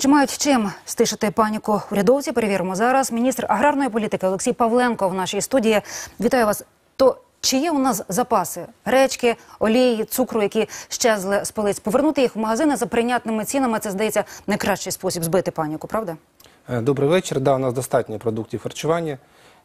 Чи мають чим стишити паніку урядовці? Перевіримо зараз. Міністр аграрної політики Олексій Павленко в нашій студії. Вітаю вас. То чи є у нас запаси гречки, олії, цукру, які щезли з полиць? Повернути їх в магазини за прийнятними цінами це здається найкращий спосіб збити паніку, правда? Е, Добрий вечір. Да, у нас достатньо продуктів харчування.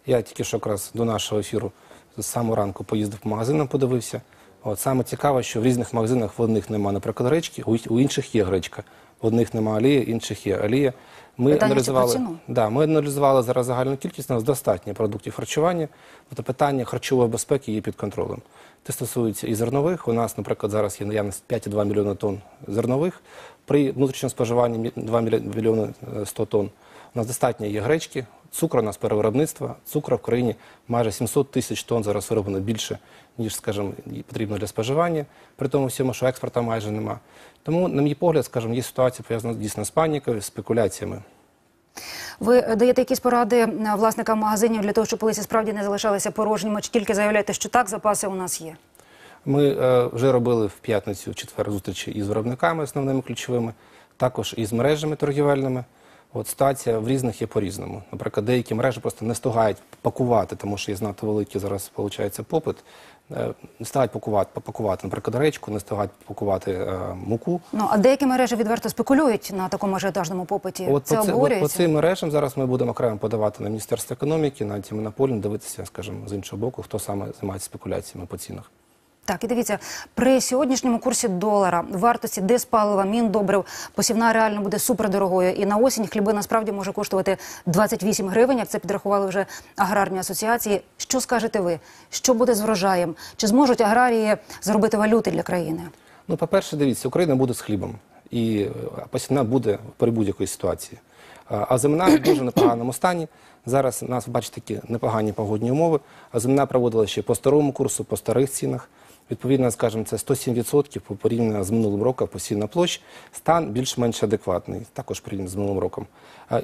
Я тільки що якраз до нашого ефіру з самого ранку поїздив по магазинам, подивився. От саме цікаво, що в різних магазинах в одних немає, наприклад, гречки, у інших є гречка. Одних немає олії, інших є олія. Ми Питання аналізували, ціну? да, ми аналізували зараз загальну кількість, у нас достатньо продуктів харчування. Тобто питання харчової безпеки є під контролем. Це стосується і зернових. У нас, наприклад, зараз є наявність 5,2 мільйона тонн зернових. При внутрішньому споживанні 2 мільйо- мільйони е, 100 тонн. У нас достатньо є гречки, цукру у нас перевиробництво. Цукру в країні майже 700 тисяч тонн зараз вироблено більше, ніж, скажімо, потрібно для споживання. При тому всьому, що експорту майже нема. Тому, на мій погляд, скажімо, є ситуація пов'язана дійсно з панікою, з спекуляціями. Ви даєте якісь поради е, власникам магазинів для того, щоб полиці справді не залишалися порожніми, чи тільки заявляєте, що так, запаси у нас є? Ми е, вже робили в п'ятницю, в четвер зустрічі із виробниками основними ключовими, також із мережами торгівельними. От ситуація в різних є по-різному. Наприклад, деякі мережі просто не встигають пакувати, тому що є знато великий зараз виходить попит. Е, Не встигають пакувати, пакувати, наприклад, речку, не встигають пакувати е, муку. Ну а деякі мережі відверто спекулюють на такому ажіотажному попиті. От це по, це- от по цим мережам зараз ми будемо окремо подавати на Міністерство економіки, на антимонопольне, дивитися, скажімо, з іншого боку, хто саме займається спекуляціями по цінах. Так, і дивіться, при сьогоднішньому курсі долара, вартості диспалива, міндобрив, посівна реально буде супердорогою. І на осінь хліби насправді може коштувати 28 гривень, як це підрахували вже аграрні асоціації. Що скажете ви? Що буде з врожаєм? Чи зможуть аграрії заробити валюти для країни? Ну, по-перше, дивіться, Україна буде з хлібом, і е, посівна буде при будь-якій ситуації. А а земна в дуже непоганому стані. Зараз у нас, бачите, такі непогані погодні умови. А земна проводила ще по старому курсу, по старих цінах. Відповідно, скажімо, це 107% порівняно з минулим роком посівна площ. Стан більш-менш адекватний, також порівняно з минулим роком.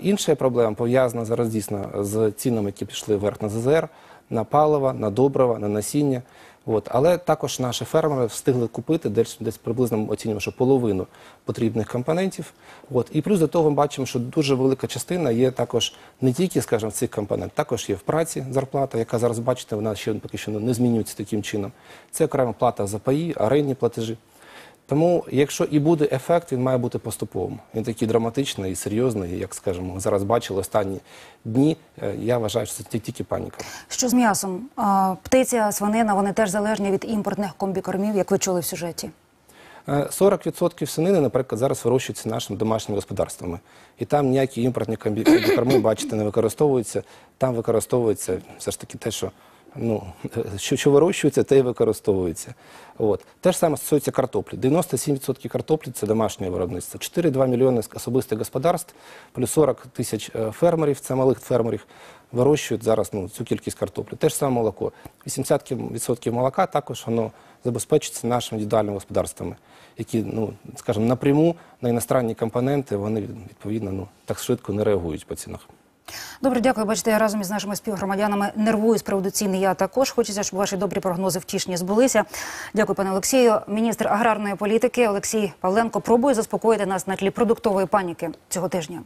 Інша проблема пов'язана зараз дійсно з цінами, які пішли вверх на ЗЗР, на паливо, на добрива, на насіння. От. Але також наші фермери встигли купити десь, десь приблизно оцінюємо, що половину потрібних компонентів. От. І плюс до того ми бачимо, що дуже велика частина є також не тільки, скажімо, цих компонентів, також є в праці зарплата, яка зараз, бачите, вона ще поки що не змінюється таким чином. Це окрема плата за паї, аренні платежі. Тому, якщо і буде ефект, він має бути поступовим. Він такий драматичний і серйозний, як скажімо, зараз бачили останні дні. Е, Я вважаю, що це тільки паніка. Що з м'ясом? Птиця, свинина, вони теж залежні від імпортних комбікормів, як ви чули в сюжеті. Е, 40% свинини, наприклад, зараз вирощуються нашими домашніми господарствами. І там ніякі імпортні комбікорми, бачите, не використовуються. Там використовується все ж таки те, що, ну, що, що вирощується, те і використовується. От. Те ж саме стосується картоплі. 97% картоплі це домашнє виробництво. 4-2 мільйони особистих господарств, плюс 40 тисяч е, фермерів, це малих фермерів, вирощують зараз ну, цю кількість картоплі. Те ж саме молоко. 80% молока також воно забезпечується нашими індивідуальними господарствами, які, ну, скажімо, напряму на іностранні компоненти вони відповідно ну, так швидко не реагують по цінах. Добре, дякую. Бачите, я разом із нашими співгромадянами нервую з приводу ціни. Я також хочеться, щоб ваші добрі прогнози втішні збулися. Дякую, пане Олексію. Міністр аграрної політики Олексій Павленко пробує заспокоїти нас на тлі продуктової паніки цього тижня.